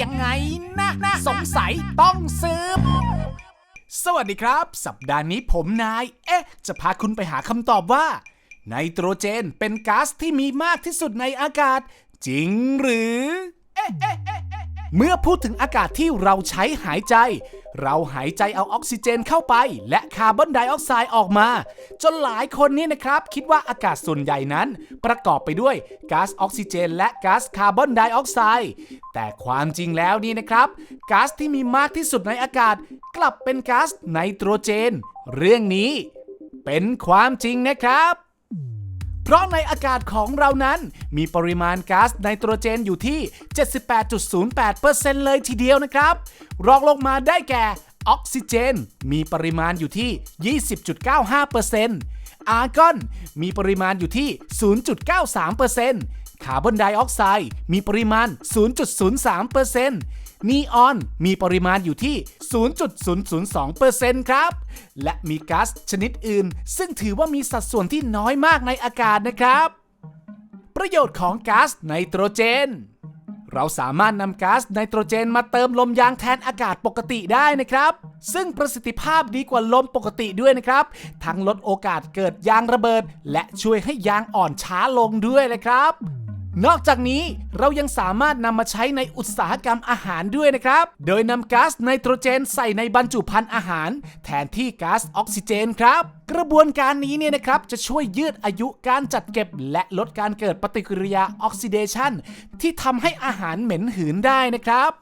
ยังไงนะนะสงสัยต้องสืบสวัสดีครับ สัปดาห์นี้ผมนาย เอ๊ะ จะพาคุณไปหาคำตอบว่า ไนโตรเจนเป็นก๊าซที่มีมากที่สุดในอากาศ จริงหรือเอ๊ะเอ๊ะเอ๊ะเอ๊ะเอ๊ะเมื่อพูดถึงอากาศที่เราใช้หายใจ เราหายใจเอาออกซิเจนเข้าไป และคาร์บอนไดออกไซด์ออกมา จนหลายคนนี่นะครับ คิดว่าอากาศส่วนใหญ่นั้น ประกอบไปด้วยก๊าซออกซิเจน และก๊าซคาร์บอนไดออกไซด์แต่ความจริงแล้วนี่นะครับก๊าซที่มีมากที่สุดในอากาศ กลับเป็นก๊าซไนโตรเจน เรื่องนี้ เป็นความจริงนะครับ เพราะในอากาศของเรานั้น มีปริมาณก๊าซไนโตรเจนอยู่ที่ 78.08%เลยทีเดียวนะครับ รองลงมาได้แก่ออกซิเจน มีปริมาณอยู่ที่ 20.95%อาร์กอน มีปริมาณอยู่ที่ 0.93%คาร์บอนไดออกไซด์ มีปริมาณ 0.03%นีออน มีปริมาณอยู่ที่ 0.002%ครับ และมีก๊าซชนิดอื่น ซึ่งถือว่ามีสัดส่วนที่น้อยมากในอากาศนะครับ ประโยชน์ของก๊าซไนโตรเจน เราสามารถนำก๊าซไนโตรเจนมาเติมลมยางแทนอากาศปกติได้นะครับ ซึ่งประสิทธิภาพดีกว่าลมปกติด้วยนะครับ ทั้งลดโอกาสเกิดยางระเบิด และช่วยให้ยางอ่อนช้าลงด้วยเลยครับ นอกจากนี้เรายังสามารถนำมาใช้ในอุตสาหกรรมอาหารด้วยนะครับ โดยนำก๊าซไนโตรเจนใส่ในบรรจุภัณฑ์อาหาร แทนที่ก๊าซออกซิเจนครับ กระบวนการนี้เนี่ยนะครับจะช่วยยืดอายุการจัดเก็บ และลดการเกิดปฏิกิริยาออกซิเดชันที่ทำให้อาหารเหม็นหืนได้นะครับ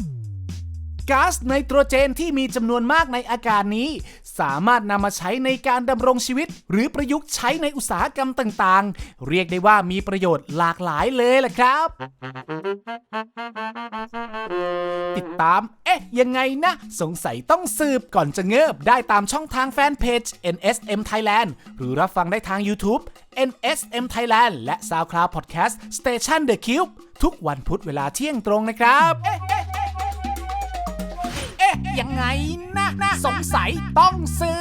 ก๊าซไนโตรเจนที่มีจำนวนมากในอากาศนี้ สามารถนำมาใช้ในการดำรงชีวิต หรือประยุกต์ใช้ในอุตสาหกรรมต่างๆ เรียกได้ว่ามีประโยชน์หลากหลายเลยแหละครับ ติดตาม เอ๊ะ ยังไงนะ สงสัยต้องสืบก่อนจะเงิบได้ตามช่องทางแฟนเพจ NSM Thailand หรือรับฟังได้ทาง YouTube NSM Thailand และ SoundCloud Podcast Station The Cube ทุกวันพุธเวลาเที่ยงตรงนะครับ เอ๊ะเอ๊ะ ยังไงนะนะ สงสัยต้องซื้อ